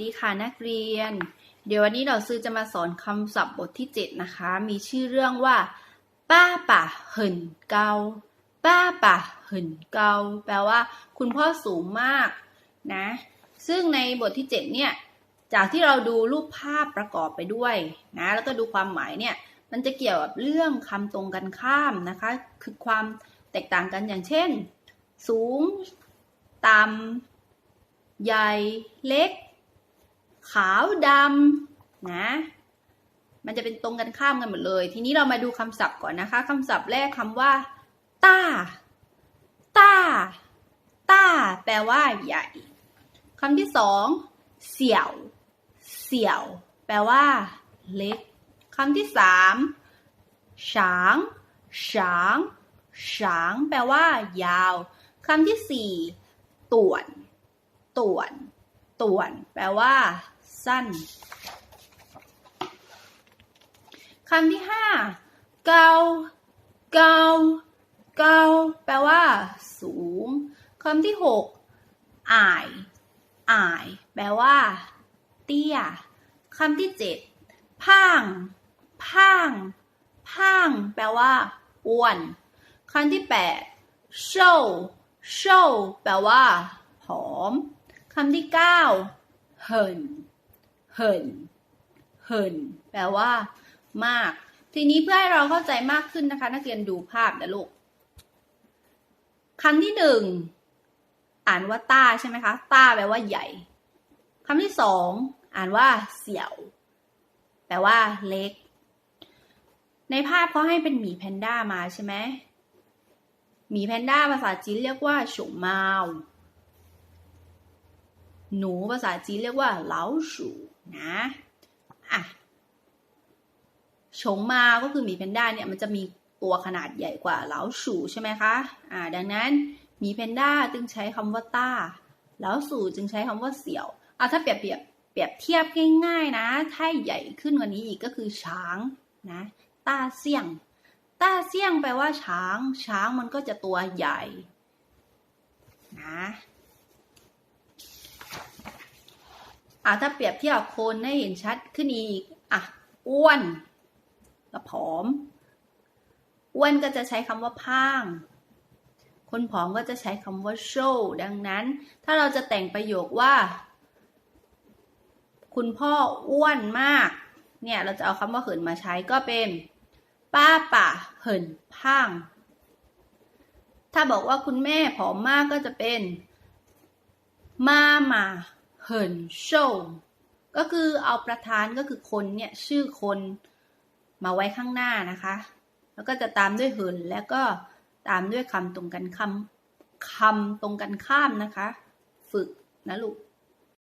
ดีค่ะนักเรียน เดี๋ยววันนี้เราซื้อจะมาสอนคำศัพท์บทที่ 7 นะคะ มีชื่อเรื่องว่า ป้าป่าเหินเกา ป้าป่าเหินเกา แปลว่า คุณพ่อสูงมากนะ ซึ่งในบทที่ 7 เนี่ย จากที่เราดูรูปภาพประกอบไปด้วยนะ แล้วก็ดูความหมายเนี่ย มันจะเกี่ยวกับเรื่องคำตรงกันข้ามนะคะ คือความแตกต่างกันอย่างเช่น สูง ต่ำใหญ่ เล็ก ขาวดำนะ มันจะเป็นตรงกันข้ามกันหมดเลย ทีนี้เรามาดูคำศัพท์ก่อนนะคะคำศัพท์แรกคำว่าต้าต้าต้าแปลว่าใหญ่คำที่สองเสี่ยว เสี่ยว แปลว่า เล็กคำที่สามฉางฉางฉางแปลว่า ยาวคำที่สี่ต่วนต่วนต่วน แปลว่า สั้นคำที่ห้าเกาเกาเกาแปลว่า สูงคำที่หกอ่ายอ่าย แปลว่า เตี้ยคำที่เจ็ดพ่างพ่างพ่าง แปลว่าอ้วนคำที่แปดโชว์โชว์แปลว่า ผอมคำที่เก้าเหิน เหินเหินแปลว่า มาก ทีนี้เพื่อให้เราเข้าใจมากขึ้นนะคะ นักเรียนดูภาพนะลูกคำที่หนึ่งอ่านว่าต้าใช่ไหมคะต้าแปลว่าใหญ่คำที่สองอ่านว่าเสี่ยว แปลว่าเล็ก ในภาพเขาให้เป็นหมีแพนด้ามาใช่ไหมหมีแพนด้าภาษาจีนเรียกว่าฉงมาว หนูภาษาจีนเรียกว่าเหลาสูนะอะฉงมาก็คือหมีแพนด้าเนี่ยมันจะมีตัวขนาดใหญ่กว่าเหลาสูใช่ไหมคะอ่าดังนั้นหมีแพนด้าจึงใช้คำว่าต้าเหลาสูจึงใช้คำว่าเสี่ยวอะถ้าเปรียบเปรียบเปรียบเทียบง่ายๆนะถ้าใหญ่ขึ้นกว่านี้อีกก็คือช้างนะต้าเสี่ยงต้าเสี่ยงแปลว่าช้าง ช้างมันก็จะตัวใหญ่นะ อะถ้าเปรียบเทียบคนให้เห็นชัดขึ้นอีก อะ อ้วนกับผอม อ้วนก็จะใช้คำว่าพาง คนผอมก็จะใช้คำว่าโชว์ดังนั้น ถ้าเราจะแต่งประโยคว่า คุณพ่ออ้วนมาก เนี่ย เราจะเอาคำว่าเหินมาใช้ก็เป็น ป้าป่าเหินพาง ถ้าบอกว่าคุณแม่ผอมมากก็จะเป็น มามา เหินโชว์ก็คือเอาประธานก็คือคนเนี่ยชื่อคนมาไว้ข้างหน้านะคะ แล้วก็จะตามด้วยเหินแล้วก็ตามด้วยคำตรงกันคำคำตรงกันข้ามนะคะ ฝึกนะลูก